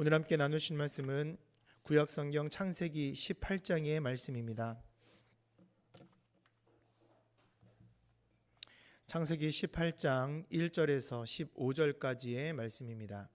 오늘 함께 나누신 말씀은 구약 성경 창세기 18장의 말씀입니다. 창세기 18장 1절에서 15절까지의 말씀입니다.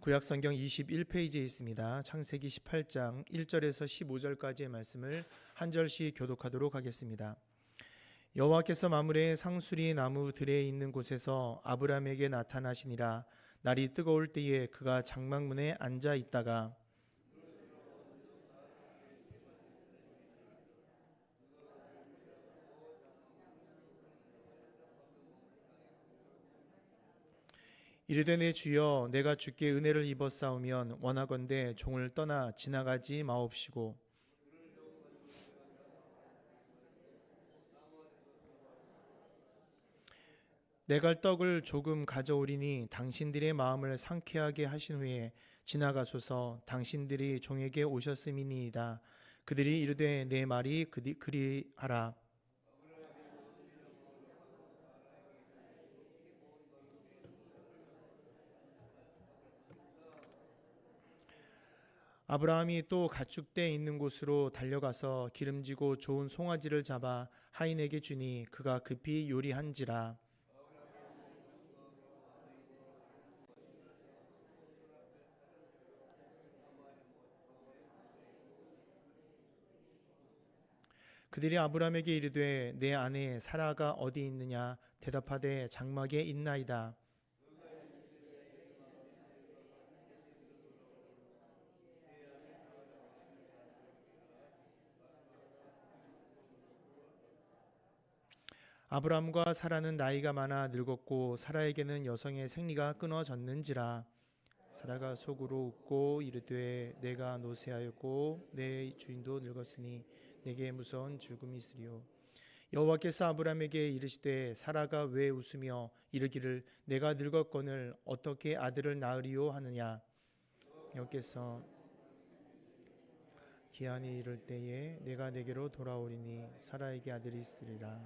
구약 성경 21페이지에 있습니다. 창세기 18장 1절에서 15절까지의 말씀을 한 절씩 교독하도록 하겠습니다. 여호와께서 마물의 상수리 나무 들에 있는 곳에서 아브라함에게 나타나시니라. 날이 뜨거울 때에 그가 장막문에 앉아 있다가 이르되 내 주여 내가 주께 은혜를 입어 싸우면 원하건대 종을 떠나 지나가지 마옵시고 내갈 떡을 조금 가져오리니 당신들의 마음을 상쾌하게 하신 후에 지나가소서. 당신들이 종에게 오셨음이니이다. 그들이 이르되 내 말이 그리 그리하라. 아브라함이 또 가축대 있는 곳으로 달려가서 기름지고 좋은 송아지를 잡아 하인에게 주니 그가 급히 요리한지라 그들이 아브라함에게 이르되 내 아내 사라가 어디 있느냐? 대답하되 장막에 있나이다. 아브람과 사라는 나이가 많아 늙었고 사라에게는 여성의 생리가 끊어졌는지라. 사라가 속으로 웃고 이르되 내가 노쇠하였고 내 주인도 늙었으니 내게 무서운 죽음이 있으리요. 여호와께서 아브람에게 이르시되 사라가 왜 웃으며 이르기를 내가 늙었거늘 어떻게 아들을 낳으리요 하느냐? 여호와께서 기한이 이를 때에 내가 내게로 돌아오리니 사라에게 아들이 있으리라.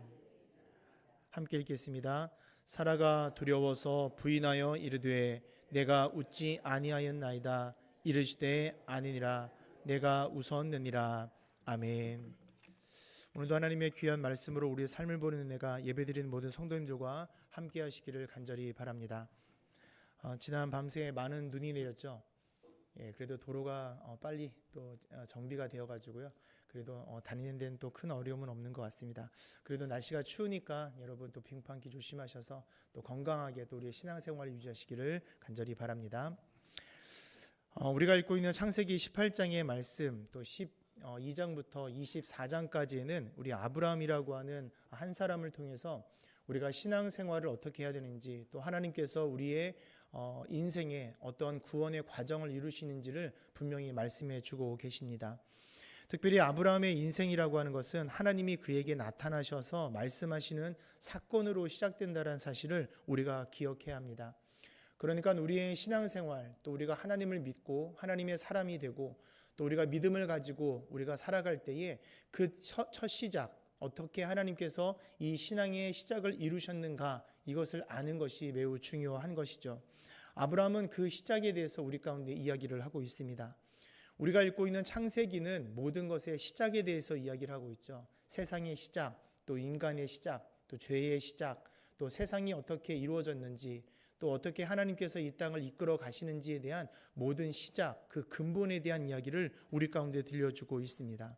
함께 읽겠습니다. 사라가 두려워서 부인하여 이르되 내가 웃지 아니하였나이다. 이르시되 아니니라. 내가 웃었느니라 아멘. 오늘도 하나님의 귀한 말씀으로 우리의 삶을 보는 은혜가 예배드리는 모든 성도님들과 함께 하시기를 간절히 바랍니다. 어, 지난 밤새 많은 눈이 내렸죠. 예, 그래도 도로가 어, 빨리 또 어, 정비가 되어 가지고요. 그래도 어, 다니는 데는 또 큰 어려움은 없는 것 같습니다. 그래도 날씨가 추우니까 여러분 또 빙판기 조심하셔서 또 건강하게 또 우리의 신앙생활을 유지하시기를 간절히 바랍니다. 어, 우리가 읽고 있는 창세기 18장의 말씀 또 12장부터 24장까지는 우리 아브라함이라고 하는 한 사람을 통해서 우리가 신앙생활을 어떻게 해야 되는지 또 하나님께서 우리의 어, 인생에 어떤 구원의 과정을 이루시는지를 분명히 말씀해 주고 계십니다. 특별히 아브라함의 인생이라고 하는 것은 하나님이 그에게 나타나셔서 말씀하시는 사건으로 시작된다는 사실을 우리가 기억해야 합니다. 그러니까 우리의 신앙생활, 또 우리가 하나님을 믿고 하나님의 사람이 되고 또 우리가 믿음을 가지고 우리가 살아갈 때에 그 첫 시작, 어떻게 하나님께서 이 신앙의 시작을 이루셨는가 이것을 아는 것이 매우 중요한 것이죠. 아브라함은 그 시작에 대해서 우리 가운데 이야기를 하고 있습니다. 우리가 읽고 있는 창세기는 모든 것의 시작에 대해서 이야기를 하고 있죠. 세상의 시작, 또 인간의 시작, 또 죄의 시작, 또 세상이 어떻게 이루어졌는지, 또 어떻게 하나님께서 이 땅을 이끌어 가시는지에 대한 모든 시작, 그 근본에 대한 이야기를 우리 가운데 들려주고 있습니다.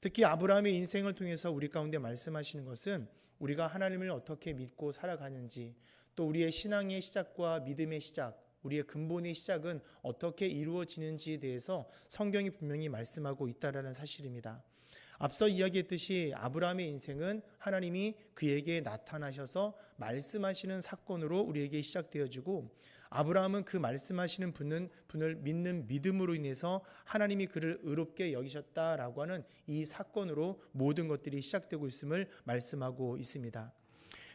특히 아브라함의 인생을 통해서 우리 가운데 말씀하시는 것은 우리가 하나님을 어떻게 믿고 살아가는지, 또 우리의 신앙의 시작과 믿음의 시작, 우리의 근본의 시작은 어떻게 이루어지는지에 대해서 성경이 분명히 말씀하고 있다라는 사실입니다. 앞서 이야기했듯이 아브라함의 인생은 하나님이 그에게 나타나셔서 말씀하시는 사건으로 우리에게 시작되어지고 아브라함은 그 말씀하시는 분은 분을 믿는 믿음으로 인해서 하나님이 그를 의롭게 여기셨다라고 하는 이 사건으로 모든 것들이 시작되고 있음을 말씀하고 있습니다.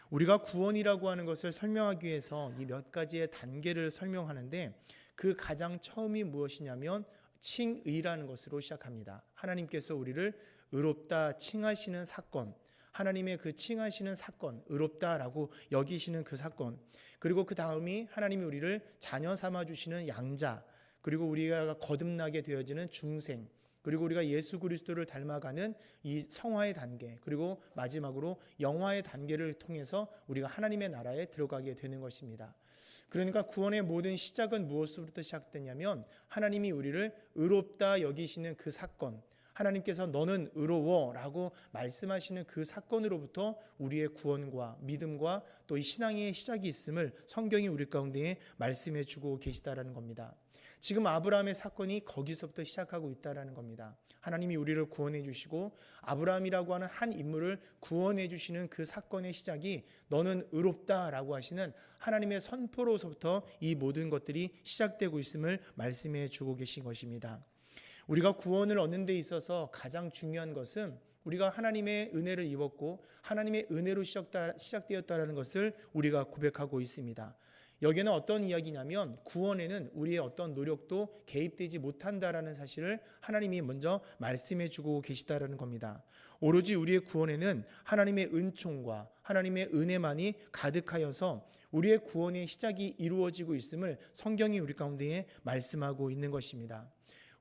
우리가 구원이라고 하는 것을 설명하기 위해서 이 몇 가지의 단계를 설명하는데 그 가장 처음이 무엇이냐면 칭의라는 것으로 시작합니다. 하나님께서 우리를 의롭다 칭하시는 사건, 하나님의 그 칭하시는 사건, 의롭다라고 여기시는 그 사건, 그리고 그 다음이 하나님이 우리를 자녀 삼아 주시는 양자, 그리고 우리가 거듭나게 되어지는 중생, 그리고 우리가 예수 그리스도를 닮아가는 이 성화의 단계, 그리고 마지막으로 영화의 단계를 통해서 우리가 하나님의 나라에 들어가게 되는 것입니다. 그러니까 구원의 모든 시작은 무엇으로부터 시작되냐면 하나님이 우리를 의롭다 여기시는 그 사건, 하나님께서 너는 의로워라고 말씀하시는 그 사건으로부터 우리의 구원과 믿음과 또 이 신앙의 시작이 있음을 성경이 우리 가운데 말씀해 주고 계시다라는 겁니다. 지금 아브라함의 사건이 거기서부터 시작하고 있다라는 겁니다. 하나님이 우리를 구원해 주시고 아브라함이라고 하는 한 인물을 구원해 주시는 그 사건의 시작이 너는 의롭다라고 하시는 하나님의 선포로서부터 이 모든 것들이 시작되고 있음을 말씀해 주고 계신 것입니다. 우리가 구원을 얻는 데 있어서 가장 중요한 것은 우리가 하나님의 은혜를 입었고 하나님의 은혜로 시작되었다라는 것을 우리가 고백하고 있습니다. 여기는 어떤 이야기냐면 구원에는 우리의 어떤 노력도 개입되지 못한다라는 사실을 하나님이 먼저 말씀해 주고 계시다라는 겁니다. 오로지 우리의 구원에는 하나님의 은총과 하나님의 은혜만이 가득하여서 우리의 구원의 시작이 이루어지고 있음을 성경이 우리 가운데에 말씀하고 있는 것입니다.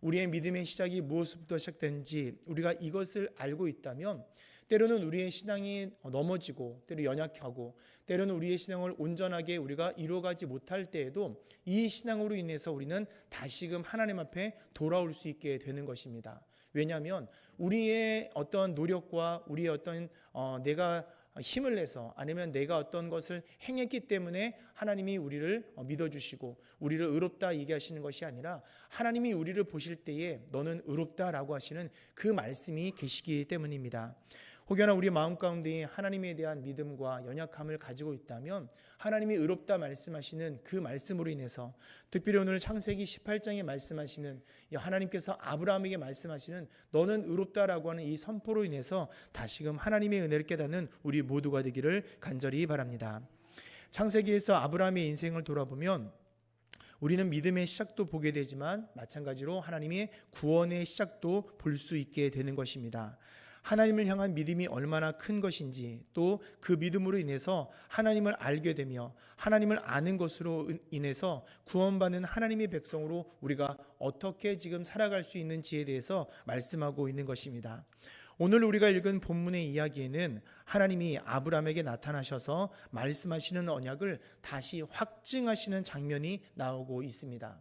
우리의 믿음의 시작이 무엇부터 시작된지 우리가 이것을 알고 있다면 때로는 우리의 신앙이 넘어지고 때로 연약하고 때로는 우리의 신앙을 온전하게 우리가 이루어가지 못할 때에도 이 신앙으로 인해서 우리는 다시금 하나님 앞에 돌아올 수 있게 되는 것입니다. 왜냐하면 우리의 어떤 노력과 우리의 어떤 어, 내가 힘을 내서 아니면 내가 어떤 것을 행했기 때문에 하나님이 우리를 어, 믿어주시고 우리를 의롭다 얘기하시는 것이 아니라 하나님이 우리를 보실 때에 너는 의롭다라고 하시는 그 말씀이 계시기 때문입니다. 혹여나 우리 마음 가운데 하나님에 대한 믿음과 연약함을 가지고 있다면 하나님이 의롭다 말씀하시는 그 말씀으로 인해서 특별히 오늘 창세기 18장에 말씀하시는 하나님께서 아브라함에게 말씀하시는 너는 의롭다라고 하는 이 선포로 인해서 다시금 하나님의 은혜를 깨닫는 우리 모두가 되기를 간절히 바랍니다. 창세기에서 아브라함의 인생을 돌아보면 우리는 믿음의 시작도 보게 되지만 마찬가지로 하나님의 구원의 시작도 볼 수 있게 되는 것입니다. 하나님을 향한 믿음이 얼마나 큰 것인지 또 그 믿음으로 인해서 하나님을 알게 되며 하나님을 아는 것으로 인해서 구원받는 하나님의 백성으로 우리가 어떻게 지금 살아갈 수 있는지에 대해서 말씀하고 있는 것입니다. 오늘 우리가 읽은 본문의 이야기에는 하나님이 아브라함에게 나타나셔서 말씀하시는 언약을 다시 확증하시는 장면이 나오고 있습니다.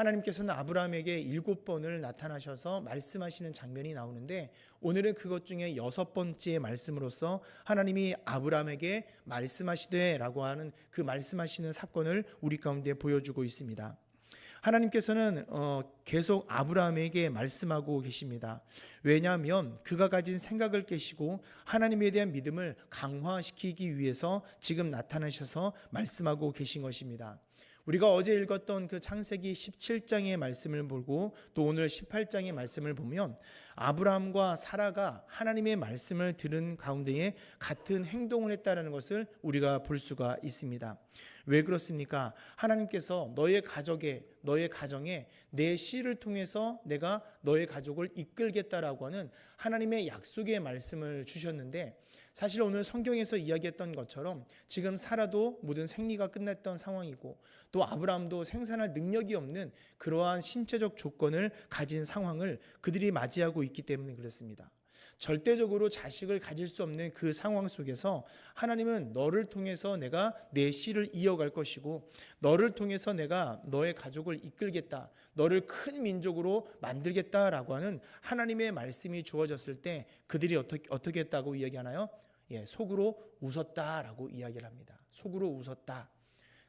하나님께서는 아브라함에게 일곱 번을 나타나셔서 말씀하시는 장면이 나오는데 오늘은 그것 중에 여섯 번째 말씀으로서 하나님이 아브라함에게 말씀하시되라고 하는 그 말씀하시는 사건을 우리 가운데 보여주고 있습니다. 하나님께서는 어, 계속 아브라함에게 말씀하고 계십니다. 왜냐하면 그가 가진 생각을 깨시고 하나님에 대한 믿음을 강화시키기 위해서 지금 나타나셔서 말씀하고 계신 것입니다. 우리가 어제 읽었던 그 창세기 17장의 말씀을 보고 또 오늘 18장의 말씀을 보면 아브라함과 사라가 하나님의 말씀을 들은 가운데에 같은 행동을 했다는 것을 우리가 볼 수가 있습니다. 왜 그렇습니까? 하나님께서 너의 가족에 너의 가정에 내 씨를 통해서 내가 너의 가족을 이끌겠다라고 하는 하나님의 약속의 말씀을 주셨는데 사실 오늘 성경에서 이야기했던 것처럼 지금 살아도 모든 생리가 끝났던 상황이고 또 아브라함도 생산할 능력이 없는 그러한 신체적 조건을 가진 상황을 그들이 맞이하고 있기 때문에 그렇습니다. 절대적으로 자식을 가질 수 없는 그 상황 속에서 하나님은 너를 통해서 내가 내 씨를 이어갈 것이고 너를 통해서 내가 너의 가족을 이끌겠다. 너를 큰 민족으로 만들겠다라고 하는 하나님의 말씀이 주어졌을 때 그들이 어떻게 어떻게 했다고 이야기하나요? 예, 속으로 웃었다라고 이야기를 합니다. 속으로 웃었다.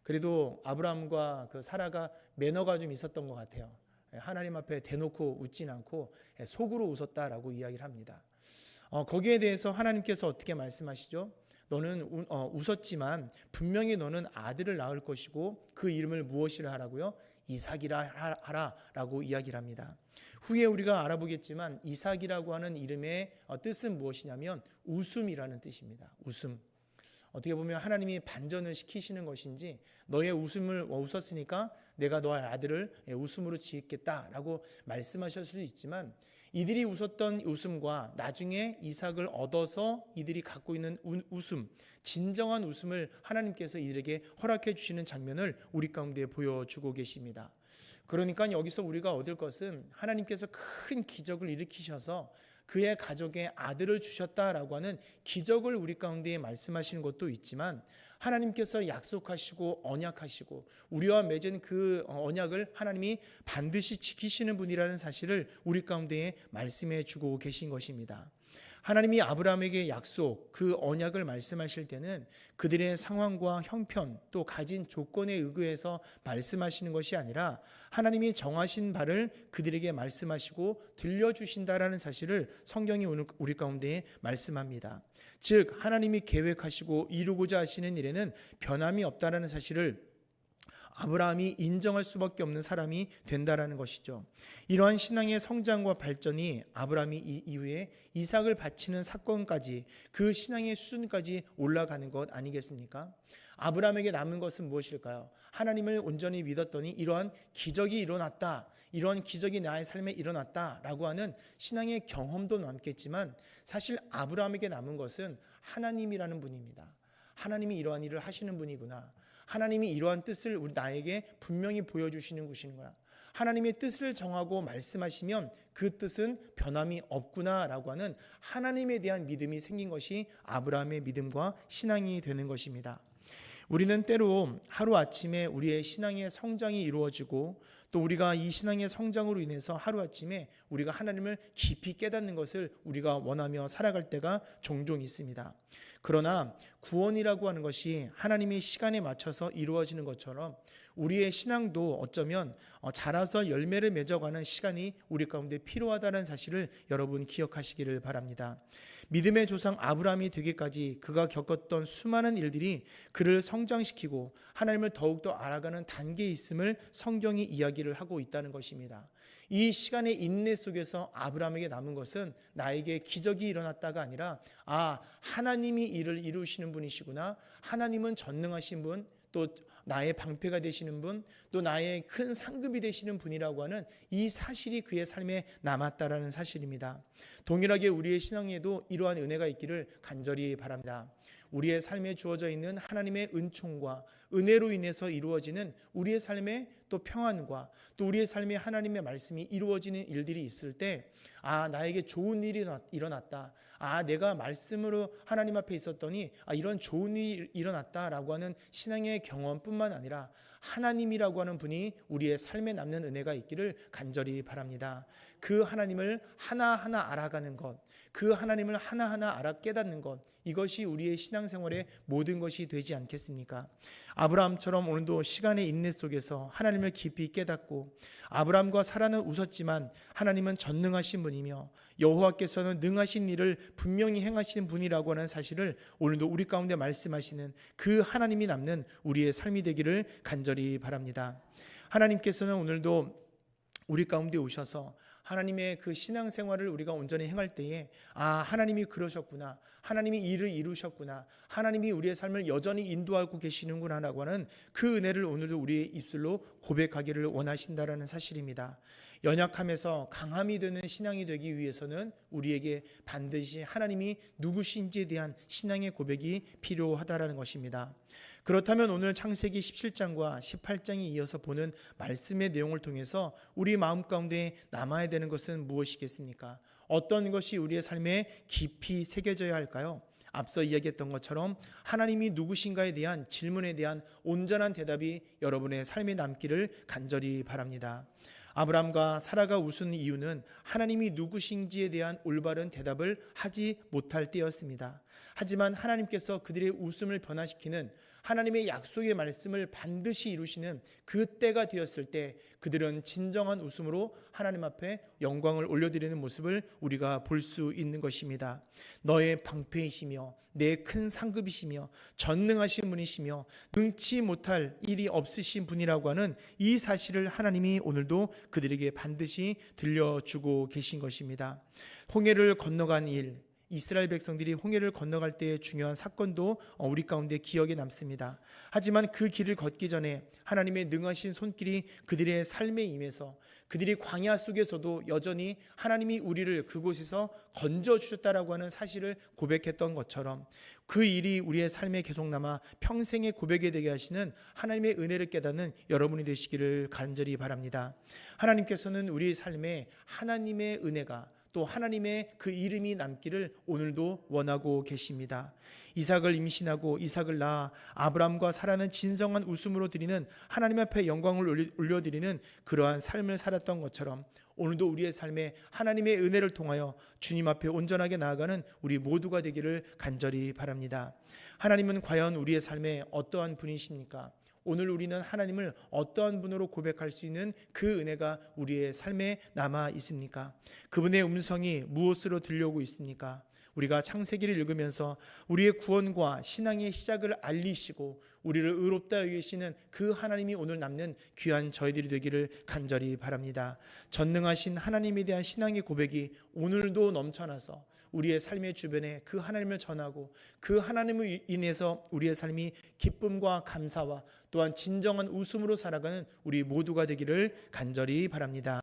그래도 아브라함과 그 사라가 매너가 좀 있었던 것 같아요. 예, 하나님 앞에 대놓고 웃진 않고 예, 속으로 웃었다라고 이야기를 합니다. 어, 거기에 대해서 하나님께서 어떻게 말씀하시죠? 너는 우, 어, 웃었지만 분명히 너는 아들을 낳을 것이고 그 이름을 무엇이라 하라고요? 이삭이라 하라라고 이야기를 합니다. 후에 우리가 알아보겠지만 이삭이라고 하는 이름의 어, 뜻은 무엇이냐면 웃음이라는 뜻입니다. 웃음. 어떻게 보면 하나님이 반전을 시키시는 것인지 너의 웃음을 어, 웃었으니까 내가 너의 아들을 예, 웃음으로 지겠다라고 말씀하실 수도 있지만 이들이 웃었던 웃음과 나중에 이삭을 얻어서 이들이 갖고 있는 우- 웃음, 진정한 웃음을 하나님께서 이들에게 허락해 주시는 장면을 우리 가운데 보여주고 계십니다. 그러니까 여기서 우리가 얻을 것은 하나님께서 큰 기적을 일으키셔서 그의 가족의 아들을 주셨다라고 하는 기적을 우리 가운데 말씀하시는 것도 있지만 하나님께서 약속하시고 언약하시고 우리와 맺은 그 언약을 하나님이 반드시 지키시는 분이라는 사실을 우리 가운데 말씀해 주고 계신 것입니다. 하나님이 아브라함에게 약속, 그 언약을 말씀하실 때는 그들의 상황과 형편 또 가진 조건에 의거해서 말씀하시는 것이 아니라 하나님이 정하신 바를 그들에게 말씀하시고 들려주신다라는 사실을 성경이 오늘 우리 가운데 말씀합니다. 즉 하나님이 계획하시고 이루고자 하시는 일에는 변함이 없다라는 사실을 아브라함이 인정할 수밖에 없는 사람이 된다라는 것이죠. 이러한 신앙의 성장과 발전이 아브라함이 이 이후에 이삭을 바치는 사건까지 그 신앙의 수준까지 올라가는 것 아니겠습니까? 아브라함에게 남은 것은 무엇일까요? 하나님을 온전히 믿었더니 이러한 기적이 일어났다. 이러한 기적이 나의 삶에 일어났다라고 하는 신앙의 경험도 남겠지만 사실 아브라함에게 남은 것은 하나님이라는 분입니다. 하나님이 이러한 일을 하시는 분이구나. 하나님이 이러한 뜻을 우리 나에게 분명히 보여주시는 것이구나. 하나님의 뜻을 정하고 말씀하시면 그 뜻은 변함이 없구나라고 하는 하나님에 대한 믿음이 생긴 것이 아브라함의 믿음과 신앙이 되는 것입니다. 우리는 때로 하루아침에 우리의 신앙의 성장이 이루어지고 또 우리가 이 신앙의 성장으로 인해서 하루아침에 우리가 하나님을 깊이 깨닫는 것을 우리가 원하며 살아갈 때가 종종 있습니다. 그러나 구원이라고 하는 것이 하나님의 시간에 맞춰서 이루어지는 것처럼 우리의 신앙도 어쩌면 어, 자라서 열매를 맺어가는 시간이 우리 가운데 필요하다는 사실을 여러분 기억하시기를 바랍니다. 믿음의 조상 아브라함이 되기까지 그가 겪었던 수많은 일들이 그를 성장시키고 하나님을 더욱더 알아가는 단계에 있음을 성경이 이야기를 하고 있다는 것입니다. 이 시간의 인내 속에서 아브라함에게 남은 것은 나에게 기적이 일어났다가 아니라 아 하나님이 일을 이루시는 분이시구나 하나님은 전능하신 분 또 나의 방패가 되시는 분, 또 나의 큰 상급이 되시는 분이라고 하는 이 사실이 그의 삶에 남았다라는 사실입니다. 동일하게 우리의 신앙에도 이러한 은혜가 있기를 간절히 바랍니다. 우리의 삶에 주어져 있는 하나님의 은총과 은혜로 인해서 이루어지는 우리의 삶의 또 평안과 또 우리의 삶에 하나님의 말씀이 이루어지는 일들이 있을 때, 아, 나에게 좋은 일이 일어났다. 아, 내가 말씀으로 하나님 앞에 있었더니, 아, 이런 좋은 일이 일어났다라고 하는 신앙의 경험뿐만 아니라 하나님이라고 하는 분이 우리의 삶에 남는 은혜가 있기를 간절히 바랍니다. 그 하나님을 하나하나 알아가는 것, 그 하나님을 하나하나 알아 깨닫는 것, 이것이 우리의 신앙생활의 모든 것이 되지 않겠습니까? 아브라함처럼 오늘도 시간의 인내 속에서 하나님을 깊이 깨닫고 아브라함과 사라는 웃었지만 하나님은 전능하신 분이며 여호와께서는 능하신 일을 분명히 행하시는 분이라고 하는 사실을 오늘도 우리 가운데 말씀하시는 그 하나님이 남는 우리의 삶이 되기를 간절히 바랍니다. 하나님께서는 오늘도 우리 가운데 오셔서 하나님의 그 신앙생활을 우리가 온전히 행할 때에 아 하나님이 그러셨구나 하나님이 일을 이루셨구나 하나님이 우리의 삶을 여전히 인도하고 계시는구나라고 하는 그 은혜를 오늘도 우리의 입술로 고백하기를 원하신다라는 사실입니다. 연약함에서 강함이 되는 신앙이 되기 위해서는 우리에게 반드시 하나님이 누구신지에 대한 신앙의 고백이 필요하다라는 것입니다. 그렇다면 오늘 창세기 17장과 18장이 이어서 보는 말씀의 내용을 통해서 우리 마음 가운데 남아야 되는 것은 무엇이겠습니까? 어떤 것이 우리의 삶에 깊이 새겨져야 할까요? 앞서 이야기했던 것처럼 하나님이 누구신가에 대한 질문에 대한 온전한 대답이 여러분의 삶에 남기를 간절히 바랍니다. 아브람과 사라가 웃은 이유는 하나님이 누구신지에 대한 올바른 대답을 하지 못할 때였습니다. 하지만 하나님께서 그들의 웃음을 변화시키는 하나님의 약속의 말씀을 반드시 이루시는 그 때가 되었을 때 그들은 진정한 웃음으로 하나님 앞에 영광을 올려드리는 모습을 우리가 볼 수 있는 것입니다. 너의 방패이시며 내 큰 상급이시며 전능하신 분이시며 능치 못할 일이 없으신 분이라고 하는 이 사실을 하나님이 오늘도 그들에게 반드시 들려주고 계신 것입니다. 홍해를 건너간 일, 이스라엘 백성들이 홍해를 건너갈 때의 중요한 사건도 어, 우리 가운데 기억에 남습니다. 하지만 그 길을 걷기 전에 하나님의 능하신 손길이 그들의 삶에 임해서 그들이 광야 속에서도 여전히 하나님이 우리를 그곳에서 건져 주셨다라고 하는 사실을 고백했던 것처럼 그 일이 우리의 삶에 계속 남아 평생의 고백이 되게 하시는 하나님의 은혜를 깨닫는 여러분이 되시기를 간절히 바랍니다. 하나님께서는 우리 삶에 하나님의 은혜가 또 하나님의 그 이름이 남기를 오늘도 원하고 계십니다. 이삭을 임신하고 이삭을 낳아 아브람과 사라는 진정한 웃음으로 드리는 하나님 앞에 영광을 올려드리는 그러한 삶을 살았던 것처럼 오늘도 우리의 삶에 하나님의 은혜를 통하여 주님 앞에 온전하게 나아가는 우리 모두가 되기를 간절히 바랍니다. 하나님은 과연 우리의 삶에 어떠한 분이십니까? 오늘 우리는 하나님을 어떠한 분으로 고백할 수 있는 그 은혜가 우리의 삶에 남아 있습니까? 그분의 음성이 무엇으로 들려오고 있습니까? 우리가 창세기를 읽으면서 우리의 구원과 신앙의 시작을 알리시고 우리를 의롭다 여기시는 그 하나님이 오늘 남는 귀한 저희들이 되기를 간절히 바랍니다. 전능하신 하나님에 대한 신앙의 고백이 오늘도 넘쳐나서 우리의 삶의 주변에 그 하나님을 전하고 그 하나님을 인해서 우리의 삶이 기쁨과 감사와 또한 진정한 웃음으로 살아가는 우리 모두가 되기를 간절히 바랍니다.